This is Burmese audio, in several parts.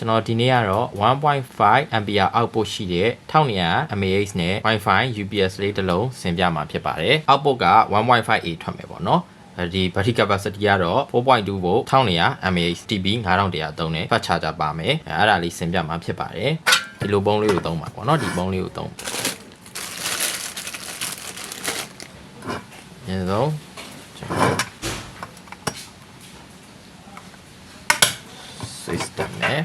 ကျွန်တော်ဒီနေ့ကတော့1.5 ampere output ရှိတဲ့1200 mAh နဲ့ Wi-Fi UPS လေးတစ်လုံးဆင်ပြမှာဖြစ်ပါတယ် output က 1.5A ထွက်မယ်ပေါ့နော်အဲဒီ battery capacity ကတော့4.2 volt 1200 mAh TB 9100သုံးတယ် fast charger ပါမယ်အဲအဲ့ဒါလေးဆင်ပြမှာဖြစ်ပါတယ်ဒီလိုပုံးလေးကိုသုံးပါပေါ့နော်ဒီပုံးလေးကိုသုံးညဆုံးကျွန်တော် system နဲ့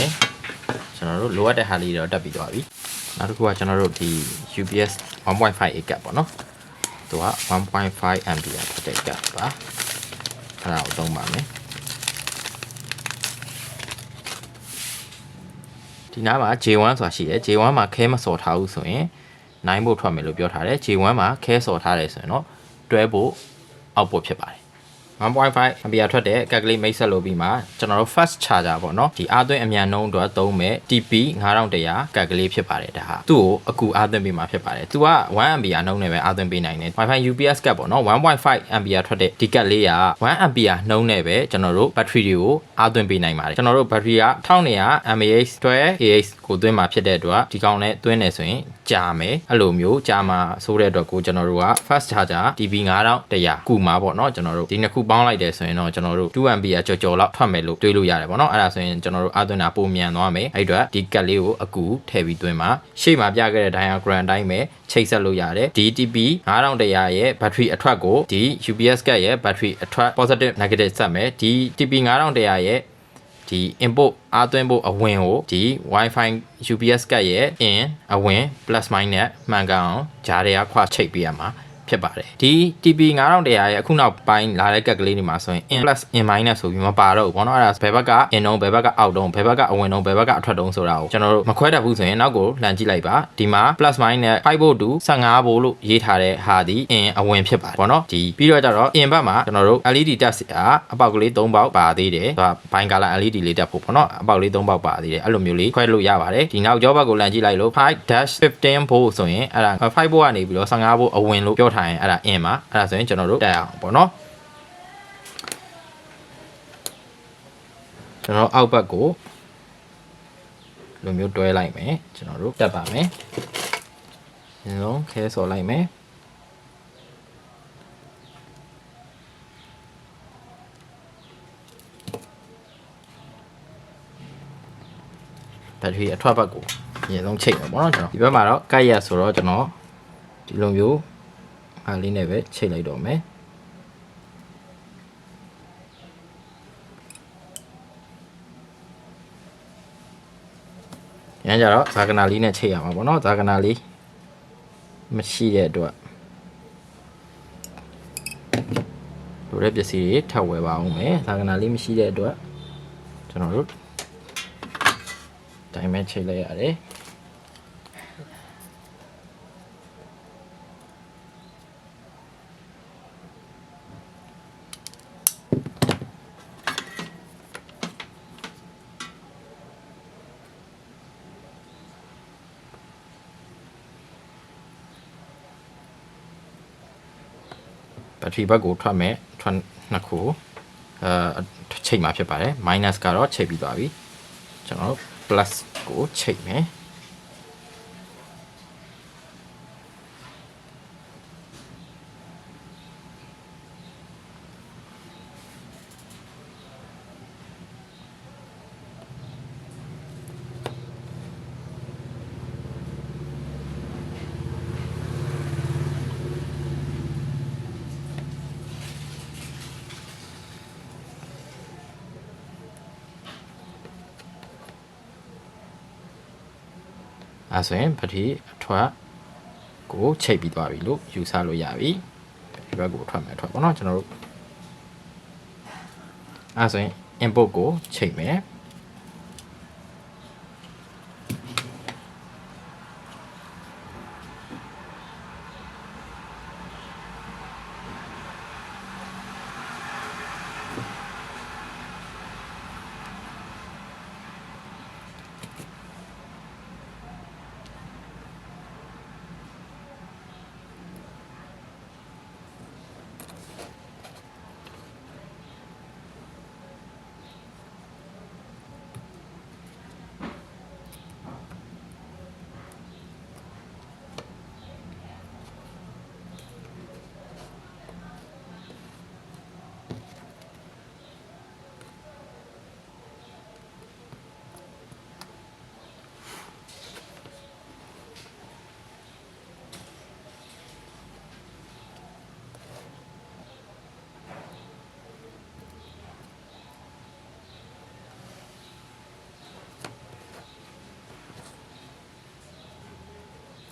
ဒါဆိုရင်ကျွန်တော်တို့လိုအပ်တဲ့ဟာလေးတော့တက်ပြီးသွားပြီနောက်တစ်ခုကကျွန်တော်တို့ဒီ UPS 1.5A cap ပေါ့နော်သူက1.5 ampere ဖြစ်တဲ့ cap ပါအဲ့ဒါကိုသုံးပါမယ်ဒီနားမှာ J1 ဆိုတာရှိတယ် J1 မှာခဲမစော်ထားဘူးဆိုရင်9ဖို့ထွက်မယ်လို့ပြောထားတယ် J1 မှာခဲစော်ထားတယ်ဆိုရင်တော့တွဲဖို့အောက်ဖို့ဖြစ်ပါတယ် 1.5 ampere ထွက်တဲ့ calculate မိတ်ဆက်လုပ်ပြီးမှကျွန်တော်တို့ fast charger ပေါ့နော်ဒီအားသွင်းအမြန်နှုန်းအတွက်သုံးမဲ့ TP 9100 calculate ဖြစ်ပါတယ်ဒါဟာသူ့ကိုအကူအားသွင်းပေးမှာဖြစ်ပါတယ်သူက1 ampere နှုန်းနဲ့ပဲအားသွင်းပေးနိုင်တယ် Wi-Fi UPS cap ပေါ့နော်1.5 ampere ထွက်တဲ့ဒီ cap လေးက1 ampere နှုန်းနဲ့ပဲကျွန်တော်တို့ battery တွေကိုအားသွင်းပေးနိုင်ပါတယ်ကျွန်တော်တို့ battery က1200 mAh တွဲ AH ကိုသွင်းမှာဖြစ်တဲ့အတွက်ဒီကောင်နဲ့သွင်းနေဆိုရင်ကြာမယ်အဲ့လိုမျိုးကြာမှာဆိုတဲ့အတွက်ကိုကျွန်တော်တို့က fast charger TP 9100ကူမှာပေါ့နော်ကျွန်တော်တို့ဒီနှစ်ခုပေါင်းလိုက်တယ်ဆိုရင်တော့ကျွန်တော်တို့2 ampere ကြော်ကြော်လောက်ထွက်မယ်လို့တွေးလို့ရတယ်ပေါ့နော်အဲ့ဒါဆိုရင်ကျွန်တော်တို့အသွင်းတာပုံမြန်သွားမယ်အဲ့အတွက်ဒီကတ်လေးကိုအကူထည့်ပြီးသွင်းမှာရှေ့မှာပြခဲ့တဲ့ diagram အတိုင်းပဲချိတ်ဆက်လို့ရတယ်ဒီ TP 9100ရဲ့ battery အထွက်ကိုဒီ UPS ကတ်ရဲ့ battery အထွက် positive negative ဆက်မယ်ဒီ TP 9100ရဲ့ဒီ input အားသွင်းဖို့အဝင်ကိုဒီ Wi-Fi UPS ကတ်ရဲ့ in အဝင် plus minus မှန်ကန်အောင်ဂျားတွေကခွာချိတ်ပေးရမှာ ဖြစ်ပါတယ်ဒီ TP 9100ရဲ့အခုနောက်ပိုင်းလာတဲ့ကက်ကလေးတွေမှာဆိုရင် in plus in minus ဆိုပြီးမပါတော့ဘူးပေါ့နော်အဲ့ဒါဘယ်ဘက်က in တုံးဘယ်ဘက်က out တုံးဘယ်ဘက်ကအဝင်တုံးဘယ်ဘက်ကအထွက်တုံးဆိုတာကိုကျွန်တော်တို့မခွဲတတ်ဘူးဆိုရင်နောက်ကိုလှန်ကြည့်လိုက်ပါဒီမှာ plus minus 5 volt to 15 volt လို့ရေးထားတဲ့ဟာဒီ in အဝင်ဖြစ်ပါတယ်ပေါ့နော်ဒီပြီးတော့ကျတော့ in ဘက်မှာကျွန်တော်တို့ LED တက်စီကအပေါက်ကလေး3ပေါက်ပါသေးတယ်သူကဘိုင်ကာလာ LED လေးတက်ဖို့ပေါ့နော်အပေါက်လေး3ပေါက်ပါသေးတယ်အဲ့လိုမျိုးလေးခွဲလို့ရပါတယ်ဒီနောက်ကျောဘက်ကိုလှန်ကြည့်လိုက်လို့5-15 volt ဆိုရင်အဲ့ဒါ5 volt ကနေပြီးတော့15 volt အဝင်လို့ပြောထားရင်အဲ့ဒါ in ပါအဲ့ဒါဆိုရင်ကျွန်တော်တို့တက်အောင်ပေါ့နော်ကျွန်တော်အောက်ဘက်ကိုလိုမျိုးတွဲလိုက်မယ်ကျွန်တော်တို့တက်ပါမယ်ဒီလုံးခဲဆော်လိုက်မယ်ဘက်ထရီအထွက်ဘက်ကိုအရင်ဆုံးချိန်မယ်ပေါ့နော်ကျွန်တော်ဒီဘက်မှာတော့ကတ်ရက်ဆိုတော့ကျွန်တော်ဒီလိုမျိုး အားလေးနဲ့ပဲချိန်လိုက်တော့မယ်ရမ်းကြတော့ဇာကနာလေးနဲ့ချိန်ရမှာပေါ့နော်ဇာကနာလေးမရှိတဲ့အတွက်လိုတဲ့ပစ္စည်းတွေထပ်ဝယ်ပါအောင်မယ်ဇာကနာလေးမရှိတဲ့အတွက်ကျွန်တော်တို့တိုင်းမဲ့ချိန်လိုက်ရတယ် ဘက်ထရီဘက်ကိုထွက်မယ်ထွက်နှစ်ခုအဲချိန်မှာဖြစ်ပါတယ် minus ကတော့ချိန်ပြီးသွားပြီကျွန်တော်တို့ plus ကိုချိန်မယ် အဲဆိုရင်ဘက်ထရီအထွက်ကိုချိန်ပြီးသွားပြီလို့ယူဆလို့ရပြီဒီဘက်ကိုထွက်မယ်ထွက်ပါတော့ကျွန်တော်တို့အဲဆိုရင် input ကိုချိန်မယ်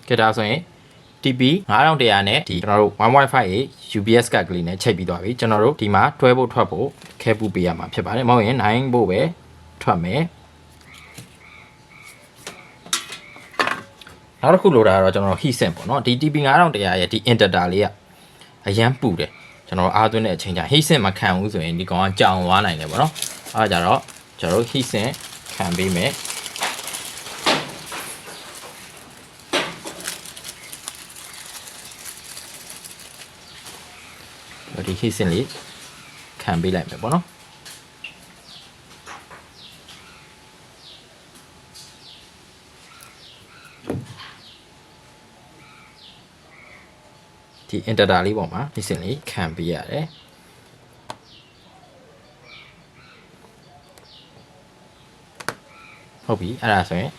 ကဲဒါဆိုရင် TP 9100နဲ့ဒီကျွန်တော်တို့ 1.5 UPS ကတ်ကလေးနဲ့ချိန်ပြီးသွားပြီကျွန်တော်တို့ဒီမှာတွဲဖို့ထွက်ဖို့ခဲပူပေးရမှာဖြစ်ပါတယ်မဟုတ်ရင်9ဖို့ပဲထွက်မယ်နောက်တစ်ခုလိုတာကတော့ကျွန်တော်တို့ heat sink ပေါ့နော်ဒီ TP 9100ရဲ့ဒီ inverter လေးကအရန်ပူတယ်ကျွန်တော်တို့အားသွင်းတဲ့အချိန်ကျ heat sink မခံဘူးဆိုရင်ဒီကောင်ကကြောင်သွားနိုင်တယ်ပေါ့နော်အဲဒါကြတော့ကျွန်တော်တို့ heat sink ခံပေးမယ် ဒီ heat sink လေးခံပေးလိုက်မယ်ပေါ့နော်ဒီ inverter လေးပေါ်မှာ heat sink လေးခံပေးရတယ်ဟုတ်ပြီအဲ့ဒါဆိုရင်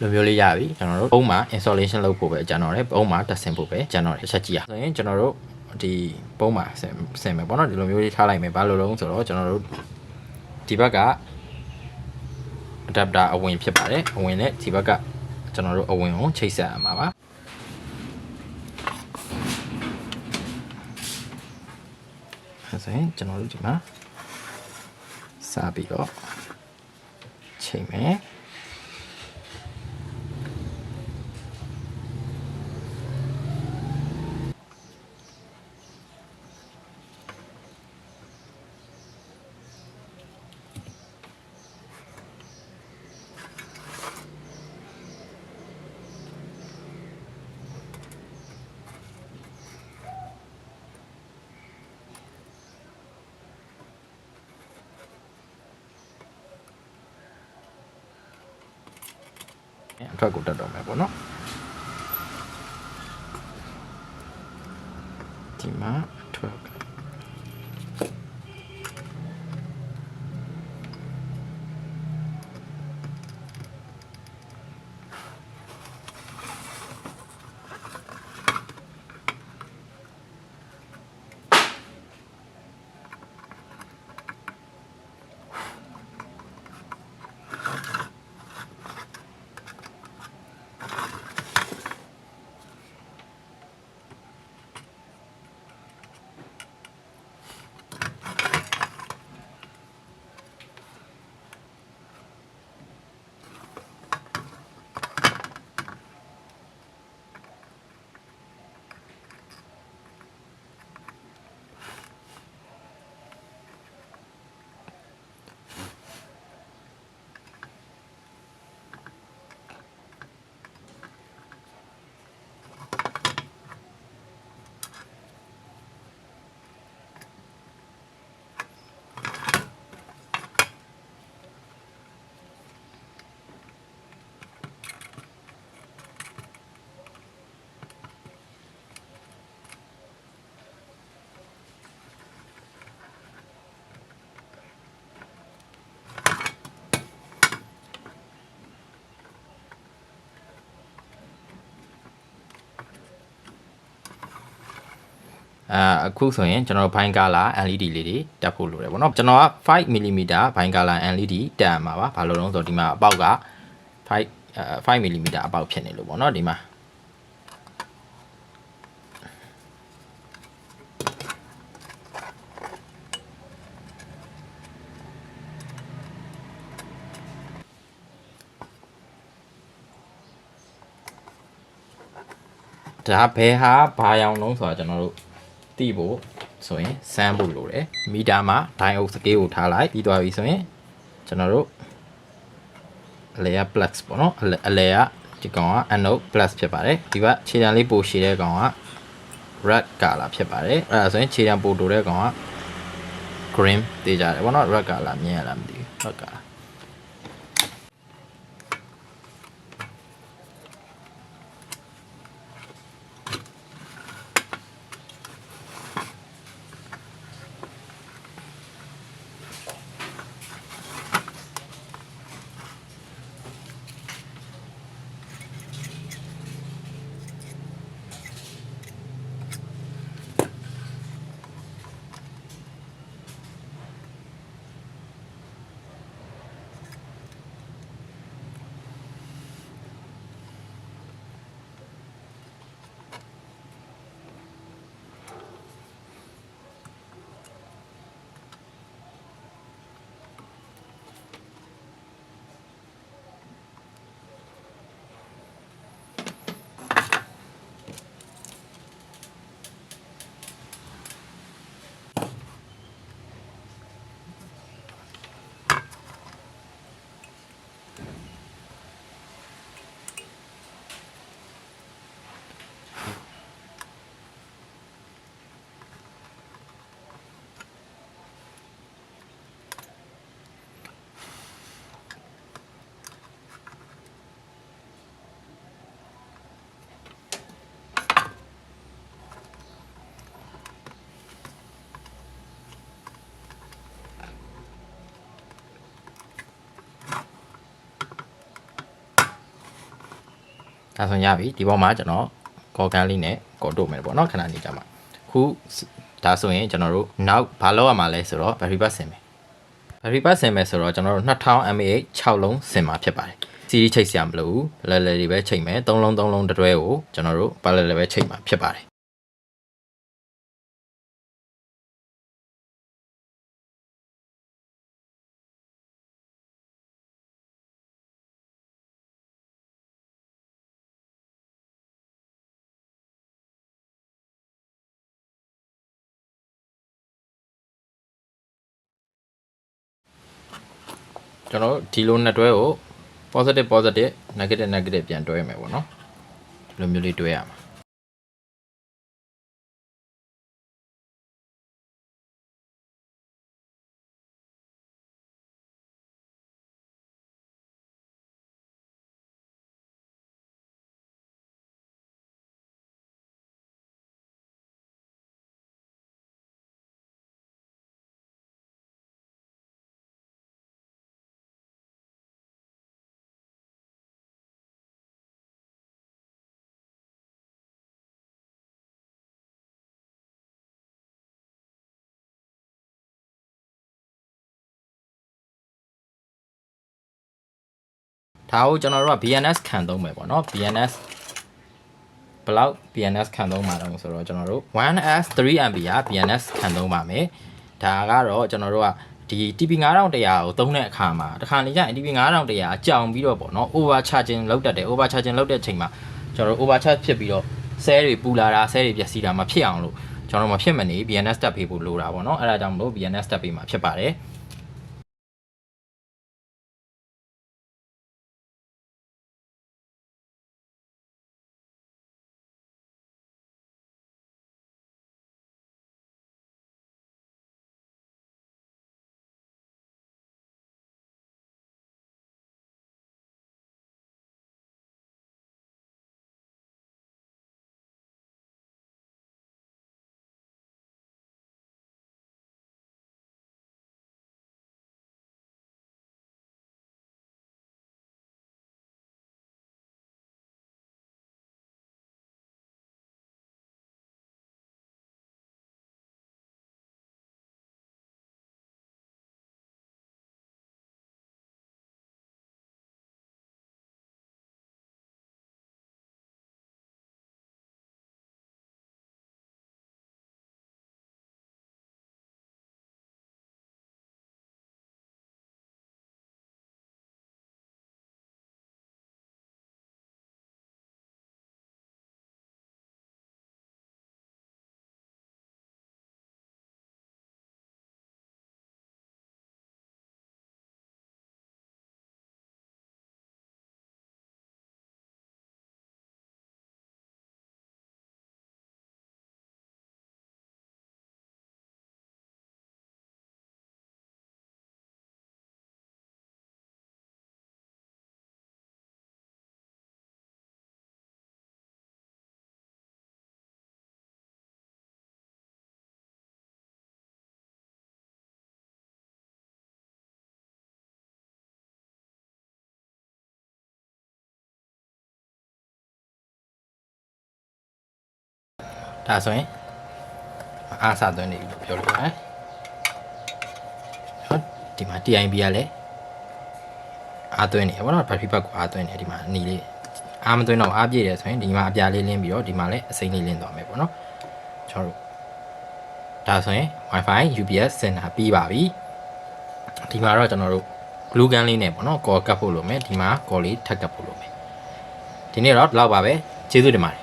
လိုမျိုးလေးရပြီကျွန်တော်တို့ပုံမှာ installation လုပ်ဖို့ပဲကျွန်တော်လည်းပုံမှာတက်ဆင်ဖို့ပဲကျွန်တော်တစ်ချက်ကြည့်ရဆိုရင်ကျွန်တော်တို့ဒီပုံမှာဆင်ဆင်မယ်ပေါ့နော်ဒီလိုမျိုးလေးထားလိုက်မယ်ဘာလို့လဲဆိုတော့ကျွန်တော်တို့ဒီဘက်က adapter အဝင်ဖြစ်ပါတယ်အဝင်နဲ့ဒီဘက်ကကျွန်တော်တို့အဝင်ကိုချိတ်ဆက်ရမှာပါအဲဆိုရင်ကျွန်တော်တို့ဒီမှာစပြီးတော့ချိန်မယ် အထွက်ကိုတက်တော့မယ်ပေါ့နော်ဒီမှာ အထွက်ကအာအခုဆိုရင်ကျွန်တော်တို့ဘိုင်းကာလာ LED လေးတွေတက်ဖို့လိုတယ်ပေါ့နော်ကျွန်တော်က 5 mm ဘိုင်းကာလာ LED တက်ရမှာပါဘာလို့လဲဆိုတော့ဒီမှာအပေါက်က5 5 mm အပေါက်ဖြစ်နေလို့ပေါ့နော်ဒီမှာဒါဘယ်ဟာဘာရောင်လုံးဆိုတာကျွန်တော်တို့ သိဖို့ဆိုရင်စမ်းဖို့လိုတယ်မီတာမှာ diode scale ကိုထားလိုက်ပြီးသွားပြီဆိုရင်ကျွန်တော်တို့အလဲက plus ပေါ့နော်အလဲအလဲကဒီကောင်က anode plus ဖြစ်ပါတယ်ဒီကခြေတံလေးပိုရှည်တဲ့ကောင်က red color ဖြစ်ပါတယ်အဲ့ဒါဆိုရင်ခြေတံပိုတိုတဲ့ကောင်က green တေးကြတယ်ပေါ့နော် red color မြင်ရလားမသိဘူး red color က ဒါဆိုရင်ရပြီဒီပေါ်မှာကျွန်တော်ကော်ကန်လေးနဲ့ကော်တို့မယ်ပေါ့နော်ခဏနေကြမှာခုဒါဆိုရင်ကျွန်တော်တို့နောက်ဘာလုပ်ရမှာလဲဆိုတော့ battery pack ဆင်မယ် battery pack ဆင်မယ်ဆိုတော့ကျွန်တော်တို့2000 mAh 6လုံးဆင်မှာဖြစ်ပါတယ်စီးချိတ်စရာမလိုဘူးလဲလဲတွေပဲချိတ်မယ်3လုံး3လုံးတစ်တွဲကိုကျွန်တော်တို့ပါလဲလဲပဲချိတ်မှာဖြစ်ပါတယ် ကျွန်တော်တို့ဒီလိုနှစ်တွဲကို positive positive negative negative ပြန်တွဲမယ်ပေါ့နော်ဒီလိုမျိုးလေးတွဲရမှာ ဒါကိုကျွန်တော်တို့က BNS ခံသုံးမယ်ပေါ့နော် BNS ဘယ်လောက် BNS ခံသုံးမှာတော့ဆိုတော့ကျွန်တော်တို့ 1S 3MB က BNS ခံသုံးပါမယ်ဒါကတော့ကျွန်တော်တို့ကဒီ TP 9100ကိုသုံးတဲ့အခါမှာတခါလေကျရင် TP 9100အကြောင်ပြီးတော့ပေါ့နော် over charging လုပ်တတ်တယ် over charging လုပ်တဲ့အချိန်မှာကျွန်တော်တို့ over charge ဖြစ်ပြီးတော့ဆဲတွေပူလာတာဆဲတွေပျက်စီးတာမဖြစ်အောင်လို့ကျွန်တော်မဖြစ်မနေ BNS တက်ပေးဖို့လိုတာပေါ့နော်အဲ့ဒါကြောင့်မလို့ BNS တက်ပေးမှာဖြစ်ပါတယ် ဒါဆိုရင်အားစသွင်းနေပြီလို့ပြောလို့ရတယ်ဟောဒီမှာ TIB ကလည်းအားသွင်းနေရပါတော့ battery pack ကိုအားသွင်းနေဒီမှာအနီလေးအားမသွင်းတော့အားပြည့်တယ်ဆိုရင်ဒီမှာအပြာလေးလင်းပြီးတော့ဒီမှာလည်းအစိမ့်လေးလင်းသွားမယ်ပေါ့နော်ကျွန်တော်တို့ဒါဆိုရင် Wi-Fi UPS စင်တာပြီးပါပြီဒီမှာတော့ကျွန်တော်တို့ glue gun လေးနဲ့ပေါ့နော် call ကပ်ဖို့လိုမယ်ဒီမှာ call လေးထပ်ကပ်ဖို့လိုမယ်ဒီနေ့တော့ဒီလောက်ပါပဲကျေးဇူးတင်ပါတယ်